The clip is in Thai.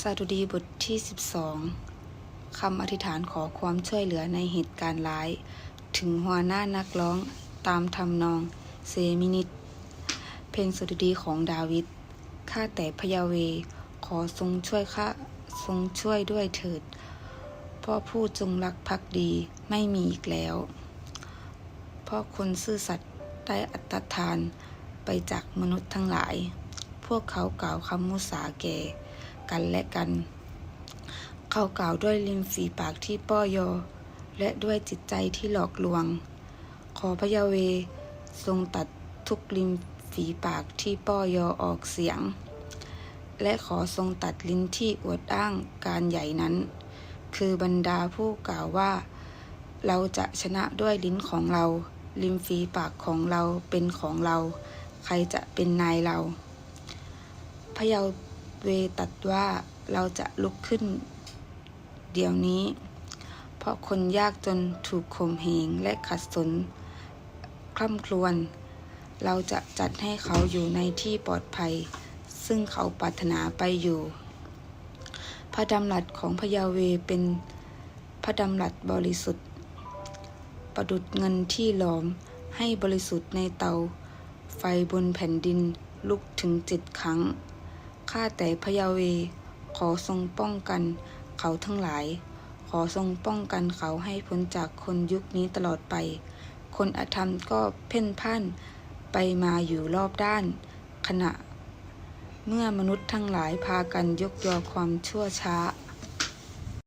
สดุดีบทที่ 12 คำอธิษฐานขอความช่วยเหลือในเหตุการณ์ร้าย ถึงหัวหน้านักร้องตามทำนองเซมินิต เพลงสดุดีของดาวิด ข้าแต่พยาเว ขอทรงช่วยข้าทรงช่วยด้วยเถิดพราะผู้จงรักภักดีไม่มีอีกแล้วเพราะคนซื่อสัตย์ได้อัตทานไปจากมนุษย์ทั้งหลาย พวกเขากล่าวคำมุสาแก่ กันและกัน เขากล่าวด้วยริมฝีปากที่ป้อยอ และด้วยจิตใจที่หลอกลวง ขอพระยาเวทรงตัดทุกริมฝีปากที่ป้อยอออกเสียง และขอทรงตัดลิ้นที่อวดอ้างการใหญ่นั้น คือบรรดาผู้กล่าวว่า เราจะชนะด้วยลิ้นของเรา ริมฝีปากของเราเป็นของเรา ใครจะเป็นนายเราพระยา เวตัดว่าเราจะลุกขึ้น เดี๋ยวนี้ เพราะคนยากจนถูกข่มเหงและขัดสนคล่ำครวญเราจะจัดให้เขาอยู่ในที่ปลอดภัย ซึ่งเขาปรารถนาไปอยู่ พระดำรัสของพยาเวเป็นพระดำรัสบริสุทธิ์ ประดุดเงินที่หลอมให้บริสุทธิ์ในเตา ไฟบนแผ่นดินลุกถึงเจ็ดครั้ง ข้าแต่พระยาเว ขอทรงป้องกันเขาทั้งหลาย ขอทรงป้องกันเขาให้พ้นจากคนยุคนี้ตลอดไป คนอธรรมก็เพ่นพ่านไปมาอยู่รอบด้าน ขณะ เมื่อมนุษย์ทั้งหลายพากันยกยอความชั่วช้า